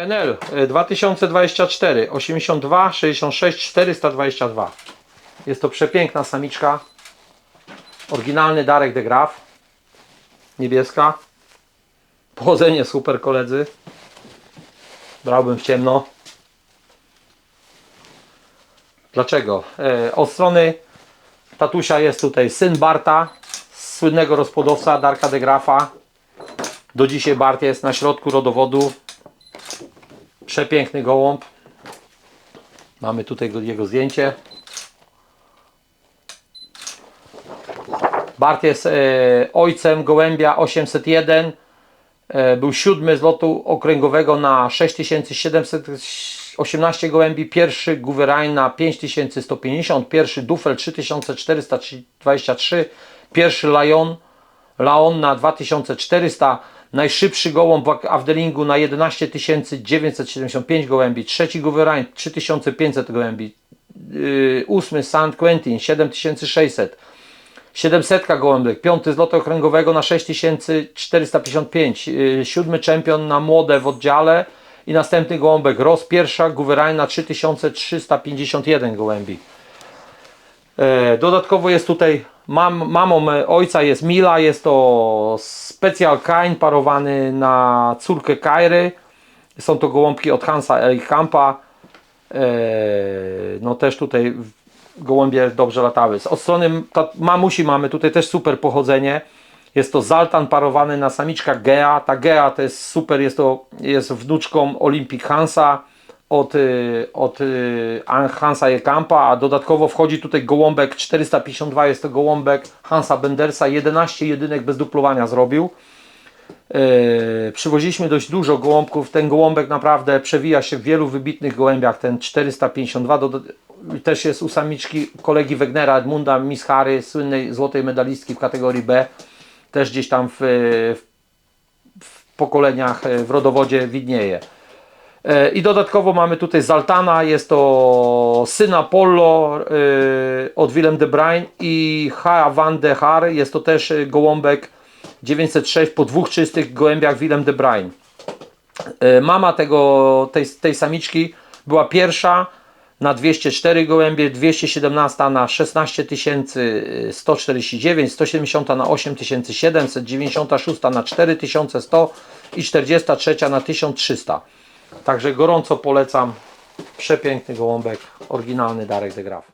Y, 2024 82 66 422 Jest to przepiękna samiczka. Oryginalny Darek de Graf Niebieska. Pochodzenie super koledzy. Brałbym w ciemno. Dlaczego? E, od strony tatusia jest tutaj syn Barta Słynnego rozpłodowca Darka de Grafa Do dzisiaj Bart jest na środku rodowodu Przepiękny gołąb. Mamy tutaj go- jego zdjęcie. Bart jest e, ojcem gołębia 801. E, był siódmy z lotu okręgowego na 6718 gołębi. Pierwszy Gouverine na 5150. Pierwszy Duffel 3423. Pierwszy Lion, Laon na 2400. Najszybszy gołąb w Avdelingu na 11 975 gołębi. Trzeci Gouverine 3500 gołębi. Yy, ósmy St. Quentin 7600. 700 gołębek, piąty z lotu okręgowego na 6455, yy, siódmy czempion na młode w oddziale i następny gołąbek Ross pierwsza, Gouverine na 3351 gołębi. E, Dodatkowo jest tutaj mam, mamą e, ojca jest Mila, jest to specjal kain parowany na córkę Kairy. Są to gołąbki od Hansa Elkampa. E, No też tutaj gołębie dobrze latały. Z- Od strony mamusi mamy tutaj też super pochodzenie. Jest to Zaltan parowany na samiczka Gea. Ta Gea to jest super, jest to jest wnuczką Olympic Hansa od, y, od y, An- Hansa Ekampa, a dodatkowo wchodzi tutaj gołąbek 452, jest to gołąbek Hansa Bendersa, 11 jedynek bez duplowania zrobił. Yy, przywoziliśmy dość dużo gołąbków. Ten gołąbek naprawdę przewija się w wielu wybitnych gołębiach. Ten 452 do, też jest u samiczki kolegi Wegnera Edmunda Mishary, słynnej złotej medalistki w kategorii B. Też gdzieś tam w, w, w pokoleniach e, w rodowodzie widnieje. E, I dodatkowo mamy tutaj Zaltana, jest to syn Apollo e, od Willem de Bruyn i H. van de Haar, jest to też e, gołąbek 906 po dwóch czystych gołębiach Willem de Bruyn. E, Mama tego, tej, tej samiczki była pierwsza na 204 gołębie, 217 na 16 149, 170 na 8700, 96 na 4100 i 43 na 1300. Także gorąco polecam. Przepiękny gołąbek, oryginalny Darek de Graf.